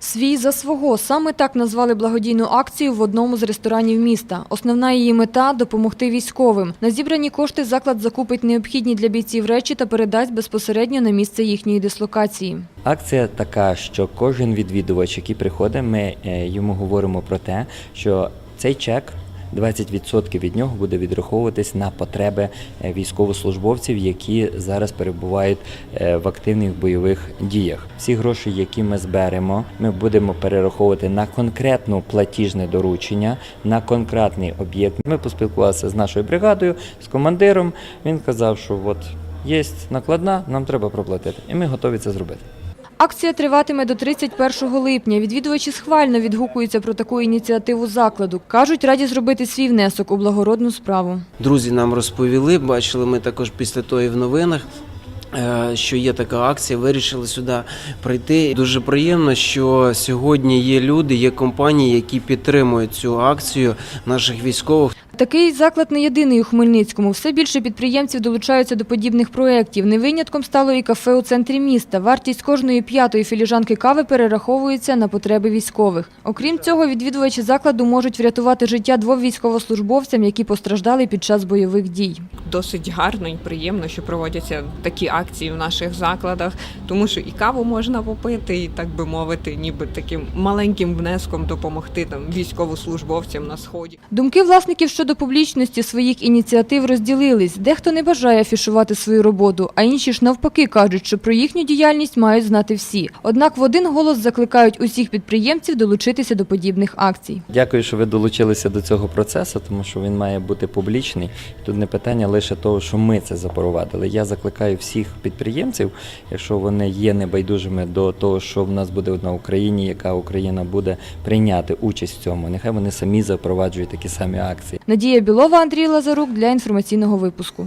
Свій за свого саме так назвали благодійну акцію в одному з ресторанів міста. Основна її мета допомогти військовим. На зібрані кошти заклад закупить необхідні для бійців речі та передасть безпосередньо на місце їхньої дислокації. Акція така, що кожен відвідувач, який приходить, ми е, йому говоримо про те, що цей чек. 20% від нього буде відраховуватись на потреби е, військовослужбовців, які зараз перебувають е, в активних бойових діях. Всі гроші, які ми зберемо, ми будемо перераховувати на конкретне платіжне доручення, на конкретний об'єкт. Ми поспілкувалися з нашою бригадою, з командиром. Він казав, що от є накладна, нам треба проплатити, і ми готові це зробити. Акція триватиме до 31 липня. Відвідувачі схвально відгукуються про таку ініціативу закладу. Кажуть, раді зробити свій внесок у благородну справу. Друзі нам розповіли, бачили ми також після того і в новинах. е, Що є така акція, вирішили сюди прийти. Дуже приємно, що сьогодні є люди, є компанії, які підтримують цю акцію наших військових. Такий заклад не єдиний у Хмельницькому. Все більше підприємців долучаються до подібних проєктів. Не винятком стало і кафе у центрі міста. Вартість кожної п'ятої філіжанки кави перераховується на потреби військових. Окрім цього, відвідувачі закладу можуть врятувати життя двом військовослужбовцям, які постраждали під час бойових дій. досить гарно і приємно, що проводяться такі акції в наших закладах, тому що і каву можна попити, і так би мовити, ніби таким маленьким внеском допомогти там військовослужбовцям на сході. Думки власників щодо публічності своїх ініціатив розділились. Дехто не бажає афішувати свою роботу, а інші ж навпаки кажуть, що про їхню діяльність мають знати всі. Однак в один голос закликають усіх підприємців долучитися до подібних акцій. Дякую, що ви долучилися до цього процесу, тому що він має бути публічний. Тут не питання лише того, що ми це запровадили. Я закликаю всіх підприємців, якщо вони є небайдужими до того, що в нас буде одна Україні, яка Україна буде прийняти участь в цьому. Нехай вони самі запроваджують такі самі акції. Надія Білова, Андрій Лазарук для інформаційного випуску.